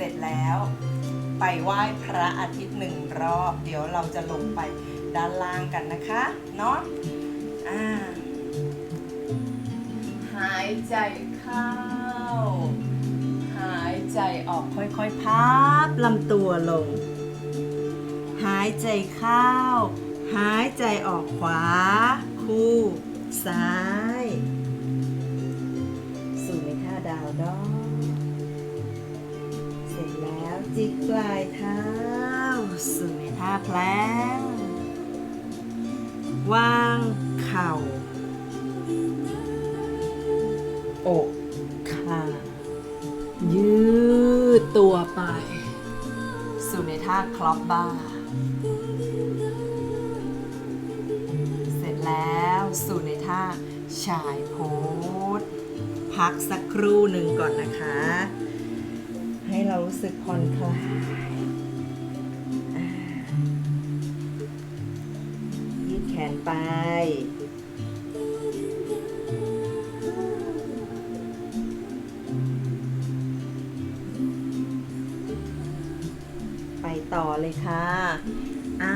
เสร็จแล้ว ไปไหว้พระอาทิตย์หนึ่งรอบ เดี๋ยวเราจะลงไปด้านล่างกันนะคะเนาะอ่าหายใจเข้า หายใจออกค่อยๆพับลำตัวลง หายใจเข้า หายใจออกขวา คู่ ซ้าย สู่ในท่าดาวดอก จิกปลายเท้า สู่ในท่าแพลงวางเข่าอกขายืดตัวไป สู่ในท่าคล็อปบาเสร็จแล้วสู่ในท่าชายโพสพักสักครู่หนึ่งก่อนนะคะ ให้เรารู้สึกผ่อนคลายยืดแขนไป ไปต่อเลยค่ะ อ่า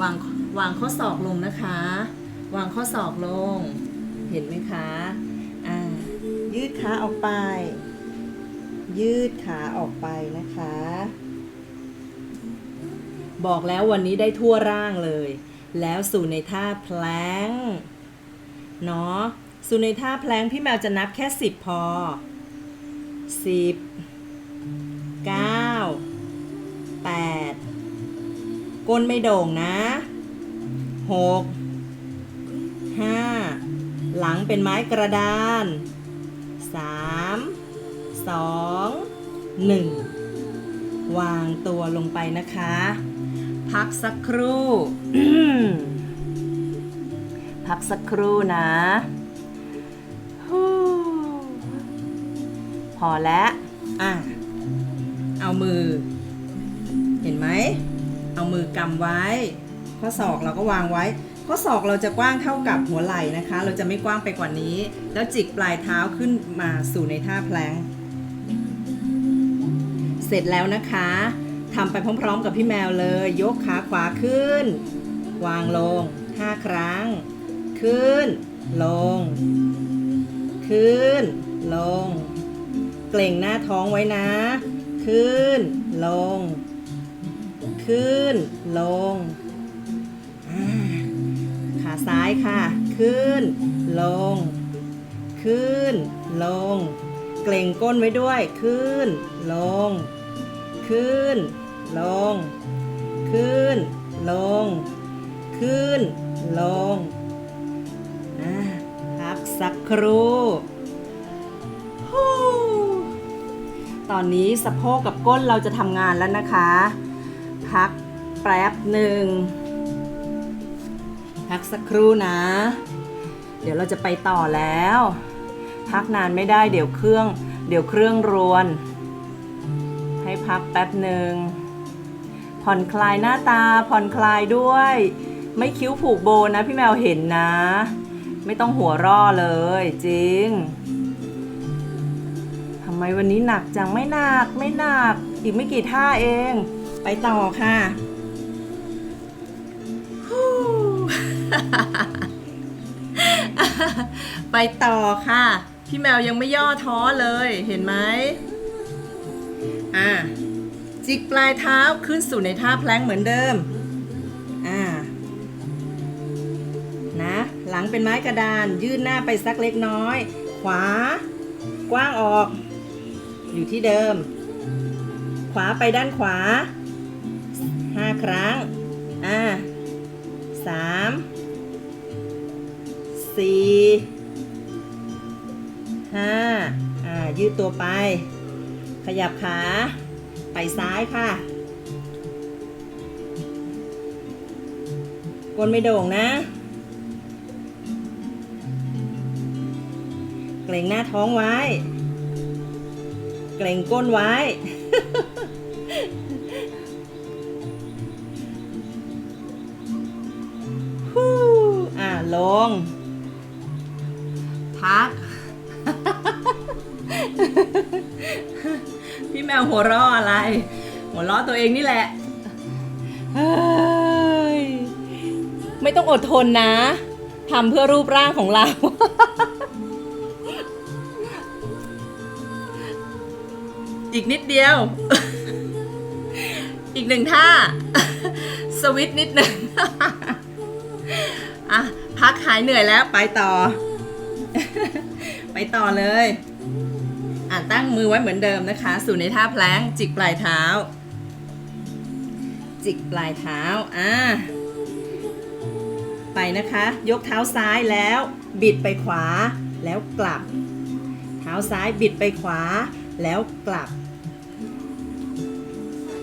วางวางข้อศอกลงนะคะ วางข้อศอกลง เห็นไหมคะอ่ายืดขาออกไป ยืดขาออกไปนะคะ บอกแล้ววันนี้ได้ทั่วร่างเลย แล้วสู่ในท่าแพลงเนาะสู่ในท่าแพลงพี่แมวจะนับแค่ 10 พอ 10 9 8 ก้นไม่โด่งนะ 6 5 หลังเป็นไม้กระดาน 3 2 1 วางตัวลงไปนะคะ พักสักครู่ พักสักครู่นะพอแล้วอะเอามือ เห็นไหม เอามือกำไว้ ข้อศอกเราก็วางไว้ ข้อศอกเราจะกว้างเท่ากับหัวไหล่นะคะ เราจะไม่กว้างไปกว่านี้ แล้วจิกปลายเท้าขึ้นมาสู่ในท่าแพลงเสร็จแล้วนะคะทำไปพร้อมๆกับพี่แมวเลย ยกขาขวาขึ้น วางลง 5 ครั้ง ขึ้น ลง ขึ้น ลง เกร็งหน้าท้องไว้นะ ขึ้น ลง ขึ้น ลง ซ้ายค่ะ ขึ้น ลง ขึ้น ลง เกร็งก้นไว้ด้วย ขึ้น ลง ขึ้น ลง ขึ้น ลง ขึ้น ลงพักสักครู่ตอนนี้สะโพกกับก้นเราจะทำงานแล้วนะคะ พักแป๊บหนึ่ง พักสักครู่นะ เดี๋ยวเราจะไปต่อแล้ว พักนานไม่ได้เดี๋ยวเครื่อง เดี๋ยวเครื่องรวน ให้พักแป๊บหนึ่งผ่อนคลายหน้าตาผ่อนคลายด้วย ไม่คิ้วผูกโบนะพี่แมวเห็นนะ ไม่ต้องหัวร่อเลย จริงทำไมวันนี้หนักจังไม่หนักไม่หนัก อีกไม่กี่ท่าเอง ไปต่อค่ะ ไปต่อค่ะ พี่แมวยังไม่ย่อท้อเลยเห็นไหมอะจิกปลายเท้าขึ้นสู่ในท่าแพลงเหมือนเดิมอ่านะหลังเป็นไม้กระดานยื่นหน้าไปสักเล็กน้อย ขวา กว้างออก อยู่ที่เดิม ขวาไปด้านขวาห้าครั้งอ่าสาม สี่ห้าอ่า ยืดตัวไป ขยับขา ไปซ้ายค่ะกลไม่โด่งนะ เกรงหน้าท้องไว้ เกรงก้นไว้ฮู้อ่าลง พัก พี่แมวหัวเราะอะไร หัวเราะตัวเองนี่แหละเฮ้ยไม่ต้องอดทนนะทำเพื่อรูปร่างของเรา อีกนิดเดียว อีกหนึ่งท่า สวิตช์นิดหนึ่งอะพักหายเหนื่อยแล้วไปต่อ ไปต่อเลย อะตั้งมือไว้เหมือนเดิมนะคะ สู่ในท่าแพลงจิกปลายเท้า จิกปลายเท้า อะไปนะคะ ยกเท้าซ้ายแล้ว บิดไปขวาแล้วกลับ เท้าซ้ายบิดไปขวาแล้วกลับ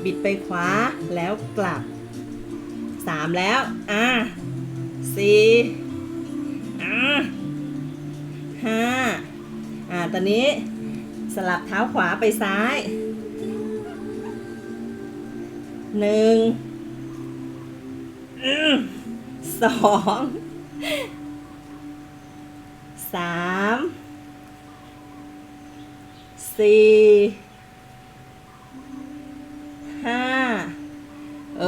บิดไปขวาแล้วกลับสามแล้ว อะสี่อะ ห้าอะตอนนี้สลับเท้าขวาไปซ้ายหนึ่งสองสามสี่ห้าเอ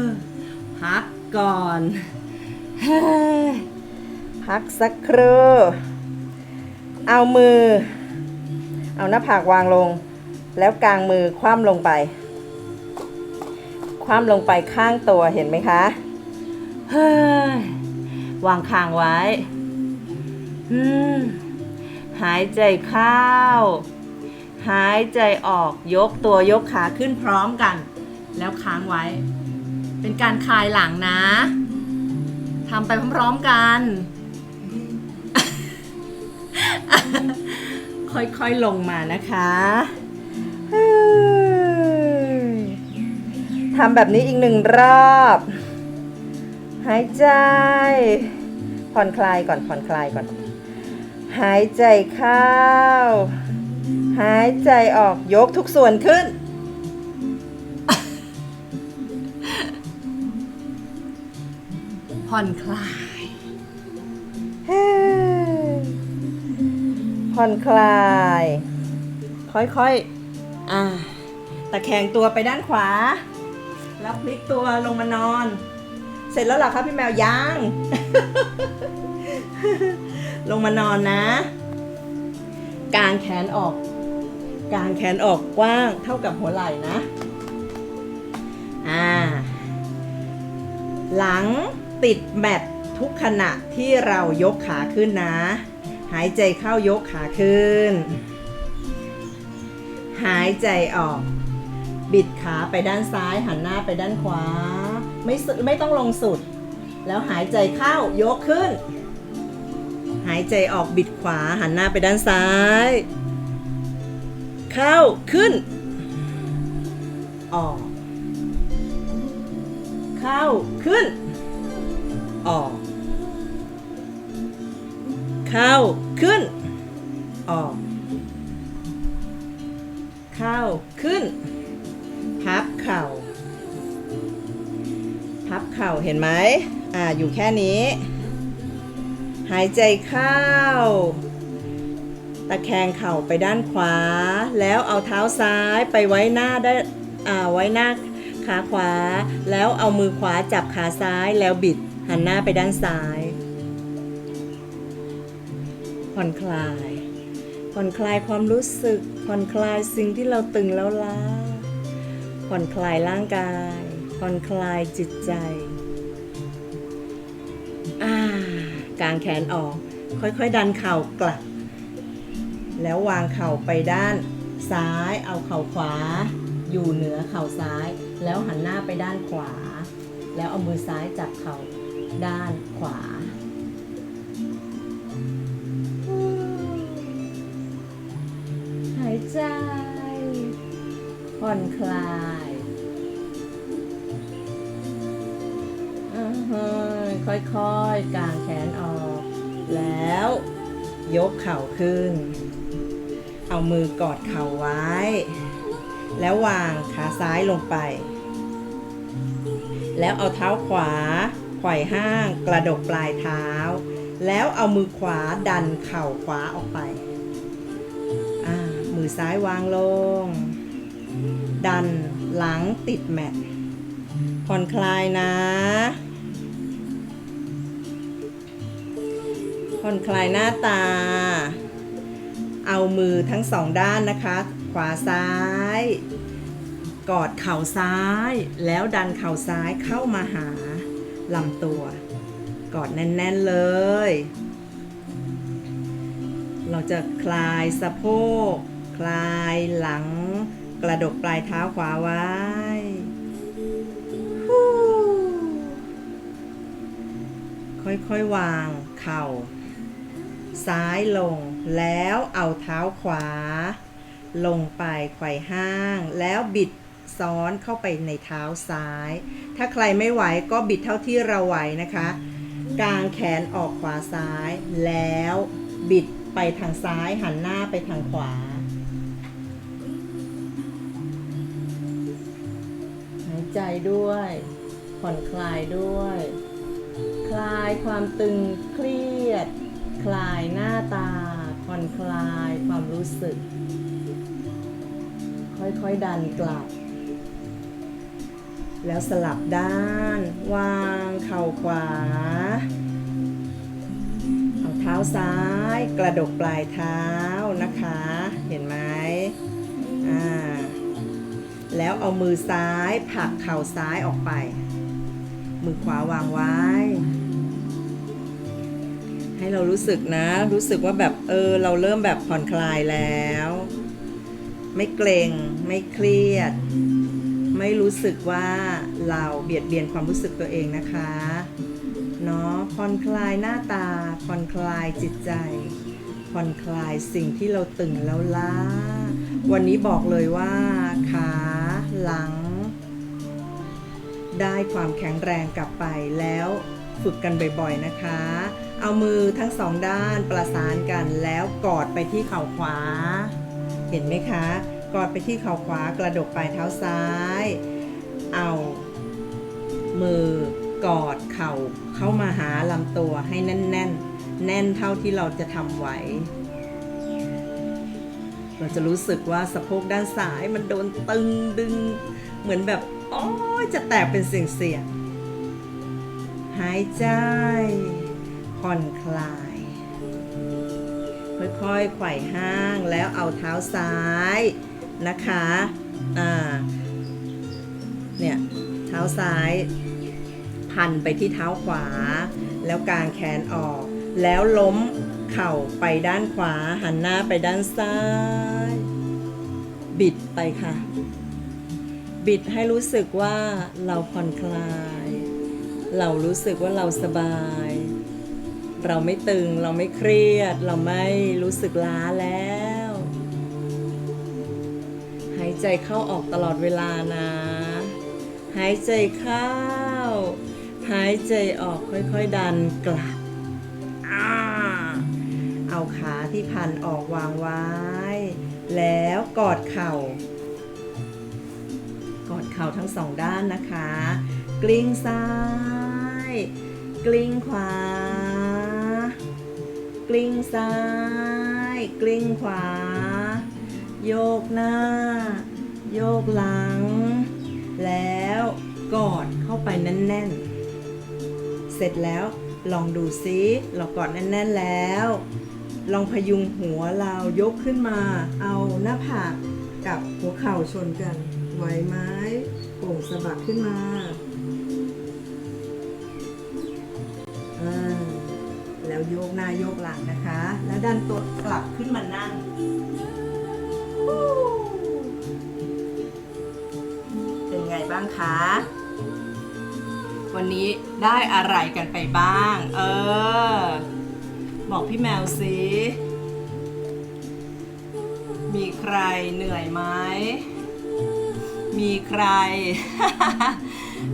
อ พักก่อน พักสักครู่ เอามือ เอาหน้าผากวางลง แล้วกางมือคว่ำลงไป คว่ำลงไปข้างตัวเห็นไหมคะเฮ้ยวางคางไว้หายใจเข้า หายใจออกยกตัวยกขาขึ้นพร้อมกัน แล้วค้างไว้ เป็นการคลายหลังนะทำไปพร้อมๆกัน ค่อยๆลงมานะคะทำแบบนี้อีกหนึ่งรอบ หายใจ ผ่อนคลายก่อนผ่อนคลายก่อน หายใจเข้า หายใจออกยกทุกส่วนขึ้น ผ่อนคลาย ผ่อนคลาย ค่อยๆอ่าตะแคงตัวไปด้านขวา แล้วพลิกตัวลงมานอน เสร็จแล้วหรอคะพี่แมวยังลงมานอนนะกางแขนออก กางแขนออกกว้างเท่ากับหัวไหล่นะ อ่า หลังติดแมตทุกขณะที่เรายกขาขึ้นนะ หายใจเข้ายกขาขึ้น หายใจออก บิดขาไปด้านซ้าย หันหน้าไปด้านขวา ไม่สุดไม่ต้องลงสุด แล้วหายใจเข้ายกขึ้น หายใจออกบิดขวาหันหน้าไปด้านซ้าย เข้าขึ้น ออก เข้าขึ้น ออก เข้าขึ้น ออก เข้าขึ้น พับเข่า พับเข่าเห็นไหมอ่าอยู่แค่นี้ หายใจเข้า ตะแคงเข่าไปด้านขวา แล้วเอาเท้าซ้ายไปไว้หน้าได้อ่าไว้หน้าขาขวา แล้วเอามือขวาจับขาซ้ายแล้วบิดหันหน้าไปด้านซ้าย ผ่อนคลาย ผ่อนคลายความรู้สึก ผ่อนคลายสิ่งที่เราตึงแล้วล้า ผ่อนคลายร่างกาย ผ่อนคลายจิตใจอ่ากางแขนออก ค่อยๆ ดันเข่ากลับ แล้ววางเข่าไปด้านซ้าย เอาเข่าขวา อยู่เหนือเข่าซ้าย แล้วหันหน้าไปด้านขวา แล้วเอามือซ้ายจับเข่าด้านขวา อนคลายค่อยๆกางแขนออก แล้วยกเข่าขึ้น เอามือกอดเข่าไว้ แล้ววางขาซ้ายลงไป แล้วเอาเท้าขวาไขว่ห้างกระดกปลายเท้า แล้วเอามือขวาดันเข่าขวาออกไป มือซ้ายวางลง ดันหลังติดแมทผ่อนคลายนะ ผ่อนคลายหน้าตา เอามือทั้งสองด้านนะคะ ขวาซ้าย กอดเข่าซ้าย แล้วดันเข่าซ้ายเข้ามาหาลำตัว กอดแน่น ๆ เลย เราจะคลายสะโพก คลายหลัง กระดกปลายเท้าขวาไว้ค่อยๆวางเข่า ซ้ายลงแล้วเอาเท้าขวา ลงไปไขว่ห้าง แล้วบิดซ้อนเข้าไปในเท้าซ้าย ถ้าใครไม่ไหวก็บิดเท่าที่เราไหวนะคะ กางแขนออกขวาซ้าย แล้วบิดไปทางซ้ายหันหน้าไปทางขวา ใจด้วย ผ่อนคลายด้วย คลายความตึงเครียด คลายหน้าตา ผ่อนคลายความรู้สึก ค่อยๆดันกลับ แล้วสลับด้าน วางเข่าขวา เอาเท้าซ้าย กระดกปลายเท้านะคะ เห็นไหมอ่า แล้วเอามือซ้ายผลักเข่าซ้ายออกไป มือขวาวางไว้ ให้เรารู้สึกนะ รู้สึกว่าแบบเออ เราเริ่มแบบผ่อนคลายแล้ว ไม่เกรงไม่เครียด ไม่รู้สึกว่าเราเบียดเบียนความรู้สึกตัวเองนะคะเนาะผ่อนคลายหน้าตาผ่อนคลายจิตใจผ่อนคลายสิ่งที่เราตึงแล้วล้า วันนี้บอกเลยว่าขา หลัง ได้ความแข็งแรงกลับไปแล้วฝึกกันบ่อยๆนะคะ เอามือทั้งสองด้านประสานกันแล้วกอดไปที่เข่าขวา เห็นไหมคะ กอดไปที่เข่าขวากระดกปลายเท้าซ้าย เอา มือกอดเข่าเข้ามาหาลำตัวให้แน่น ๆ แน่นเท่าที่เราจะทำไหว เราจะรู้สึกว่าสะโพกด้านซ้ายมันโดนตึงดึง เหมือนแบบโอ้ยจะแตกเป็นเสียงๆหายใจผ่อนคลาย ค่อยๆไขว่ห้างแล้วเอาเท้าซ้ายนะคะอ่าเนี่ยเท้าซ้าย พันไปที่เท้าขวา แล้วกางแขนออก แล้วล้ม เข่าไปด้านขวา หันหน้าไปด้านซ้าย บิดไปค่ะ บิดให้รู้สึกว่าเราผ่อนคลาย เรารู้สึกว่าเราสบาย เราไม่ตึง เราไม่เครียด เราไม่รู้สึกล้าแล้ว หายใจเข้าออกตลอดเวลานะ หายใจเข้า หายใจออกค่อยๆดันกลับอ่า เอาขาที่พันออกวางไว้ แล้วกอดเข่า กอดเข่าทั้งสองด้านนะคะ กลิ้งซ้าย กลิ้งขวา กลิ้งซ้าย กลิ้งขวา โยกหน้า โยกหลัง แล้วกอดเข้าไปแน่นๆ เสร็จแล้วลองดูซิเรากอดแน่น ๆ แล้ว ลองพยุงหัวเรายกขึ้นมา เอาหน้าผากกับหัวเข่าชนกัน ไหวไหมโป่งสะบัดขึ้นมาอ่าแล้วโยกหน้าโยกหลังนะคะ แล้วดันตัวกลับขึ้นมานั่งเป็นไงบ้างคะวันนี้ได้อะไรกันไปบ้าง เออ บอกพี่แมวสิมีใครเหนื่อยไหม มีใคร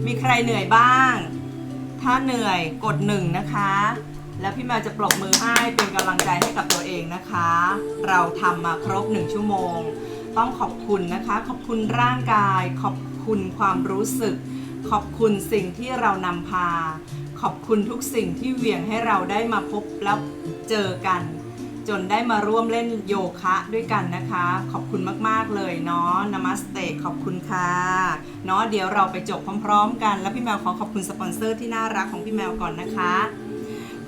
มีใครเหนื่อยบ้าง ถ้าเหนื่อยกดหนึ่งนะคะ แล้วพี่แมวจะปรบมือให้เป็นกำลังใจให้กับตัวเองนะคะ เราทำมาครบหนึ่งชั่วโมง ต้องขอบคุณนะคะ ขอบคุณร่างกาย ขอบคุณความรู้สึก ขอบคุณสิ่งที่เรานำพา ขอบคุณทุกสิ่งที่เวียงให้เราได้มาพบแล้ว เจอกัน จนได้มาร่วมเล่นโยคะด้วยกันนะคะ ขอบคุณมากๆเลยเนาะนามัสเตขอบคุณค่ะเนาะเดี๋ยวเราไปจบพร้อมๆ กัน แล้วพี่แมวขอขอบคุณสปอนเซอร์ที่น่ารักของพี่แมวก่อนนะคะ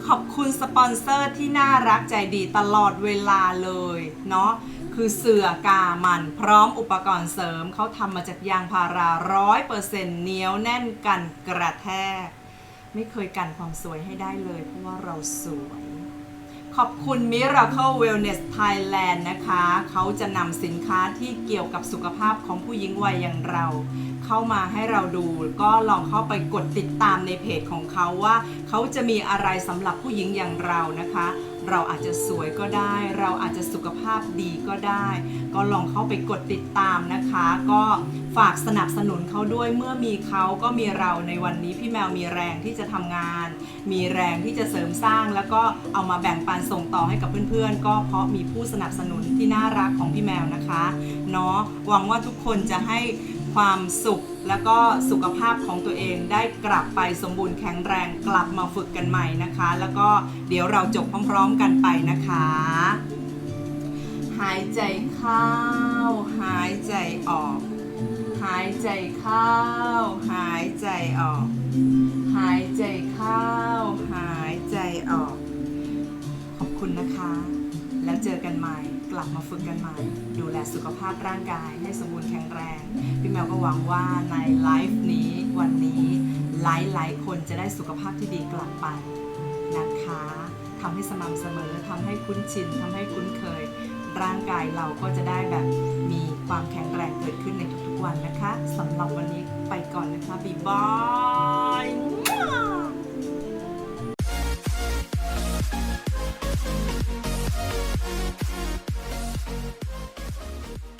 ขอบคุณสปอนเซอร์ที่น่ารักใจดีตลอดเวลาเลยเนาะคือเสือกามันพร้อมอุปกรณ์เสริมเขาทำมาจากยางพาราร้อยเปอร์เซ็นต์เหนียวแน่นกันกระแทก ไม่เคยกันความสวยให้ได้เลยเพราะว่าเราสวย ขอบคุณ Miracle Wellness Thailand นะคะ เขาจะนำสินค้าที่เกี่ยวกับสุขภาพของผู้หญิงวัยอย่างเรา เข้ามาให้เราดู ก็ลองเข้าไปกดติดตามในเพจของเขาว่า เขาจะมีอะไรสำหรับผู้หญิงอย่างเรานะคะ เราอาจจะสวยก็ได้ เราอาจจะสุขภาพดีก็ได้ ก็ลองเข้าไปกดติดตามนะคะ ก็ฝากสนับสนุนเขาด้วยเมื่อมีเขาก็มีเราในวันนี้พี่แมวมีแรงที่จะทำงาน มีแรงที่จะเสริมสร้าง แล้วก็เอามาแบ่งปันส่งต่อให้กับเพื่อนๆ ก็เพราะมีผู้สนับสนุนที่น่ารักของพี่แมวนะคะเนาะหวังว่าทุกคนจะให้ ความสุข แล้วก็สุขภาพของตัวเองได้กลับไปสมบูรณ์แข็งแรงกลับมาฝึกกันใหม่นะคะ แล้วก็เดี๋ยวเราจบพร้อมๆกันไปนะคะ หายใจเข้า หายใจออก หายใจเข้า หายใจออก หายใจเข้า หายใจออก ขอบคุณนะคะ แล้วเจอกันใหม่ กลับมาฝึกกันใหม่ ดูแลสุขภาพร่างกายให้สมบูรณ์แข็งแรง พี่แมวก็หวังว่าในไลฟ์นี้วันนี้หลายหลายคนจะได้สุขภาพที่ดีกลับไปนะคะทำให้สม่ำเสมอทำให้คุ้นชินทำให้คุ้นเคย ร่างกายเราก็จะได้แบบมีความแข็งแรงเกิดขึ้นในทุกๆวันนะคะสำหรับวันนี้ไปก่อนนะคะบ๊ายบาย Thank you.